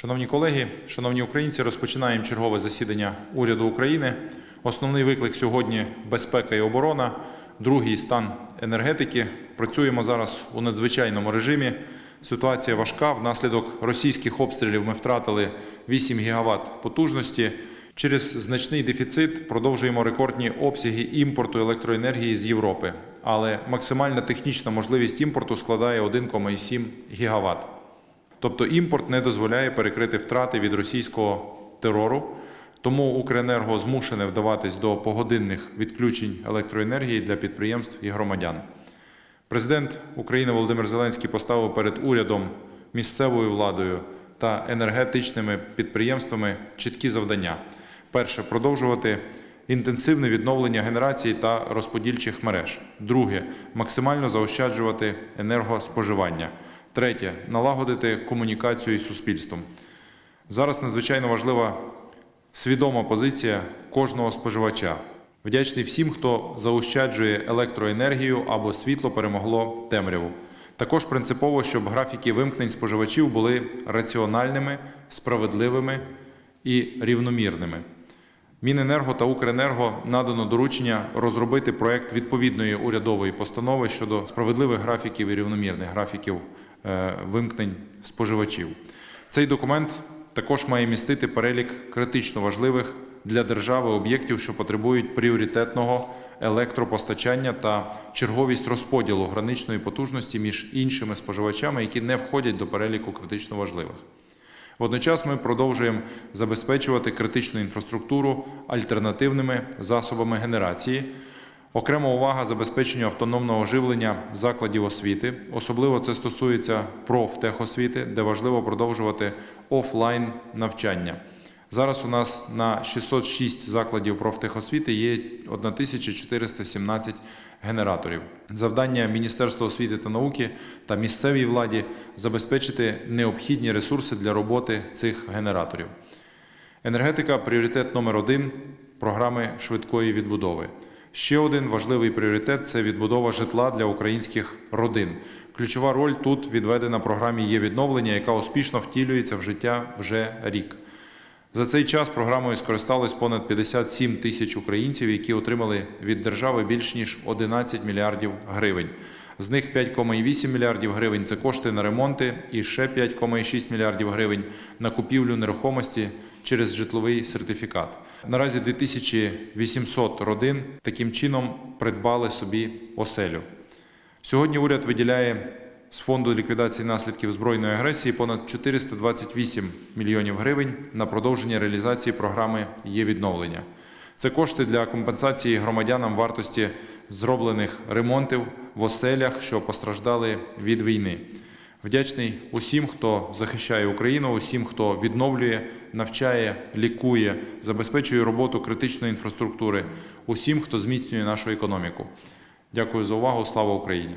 Шановні колеги, шановні українці, розпочинаємо чергове засідання уряду України. Основний виклик сьогодні безпека і оборона, другий стан енергетики. Працюємо зараз у надзвичайному режимі. Ситуація важка. Внаслідок російських обстрілів ми втратили 8 гігават потужності. Через значний дефіцит продовжуємо рекордні обсяги імпорту електроенергії з Європи, але максимальна технічна можливість імпорту складає 1,7 гігават. Тобто імпорт не дозволяє перекрити втрати від російського терору. Тому Укренерго змушене вдаватись до погодинних відключень електроенергії для підприємств і громадян. Президент України Володимир Зеленський поставив перед урядом, місцевою владою та енергетичними підприємствами чіткі завдання: перше продовжувати інтенсивне відновлення генерації та розподільчих мереж. Друге максимально заощаджувати енергоспоживання. Третє налагодити комунікацію із суспільством. Зараз надзвичайно важлива свідома позиція кожного споживача. Вдячний всім, хто заощаджує електроенергію або світло перемогло темряву. Також принципово, щоб графіки вимкнень споживачів були раціональними, справедливими і рівномірними. Міненерго та Укренерго надано доручення розробити проект відповідної урядової постанови щодо справедливих графіків і рівномірних графіків е, вимкнень споживачів. Цей документ також має містити перелік критично важливих для держави об'єктів, що потребують пріоритетного електропостачання та черговість розподілу граничної потужності між іншими споживачами, які не входять до переліку критично важливих. Водночас ми продовжуємо забезпечувати критичну інфраструктуру альтернативними засобами генерації. Окрема увага забезпеченню автономного живлення закладів освіти. Особливо це стосується профтехосвіти, де важливо продовжувати офлайн навчання. Зараз у нас на 606 закладів профтехосвіти є 1417 генераторів. Завдання Міністерства освіти та науки та місцевій владі забезпечити необхідні ресурси для роботи цих генераторів. Енергетика пріоритет номер один програми швидкої відбудови. Ще один важливий пріоритет це відбудова житла для українських родин. Ключова роль тут відведена програмі є відновлення, яка успішно втілюється в життя вже рік. За цей час програмою скористались понад 57 тисяч українців, які отримали від держави більш ніж 11 мільярдів гривень. З них 5,8 мільярдів гривень це кошти на ремонти і ще 5,6 мільярдів гривень на купівлю нерухомості через житловий сертифікат. Наразі 2800 родин таким чином придбали собі оселю. Сьогодні уряд виділяє з фонду ліквідації наслідків збройної агресії понад 428 мільйонів гривень на продовження реалізації програми є відновлення. Це кошти для компенсації громадянам вартості зроблених ремонтів в оселях, що постраждали від війни. Вдячний усім, хто захищає Україну, усім, хто відновлює, навчає, лікує, забезпечує роботу критичної інфраструктури, усім, хто зміцнює нашу економіку. Дякую за увагу. Слава Україні!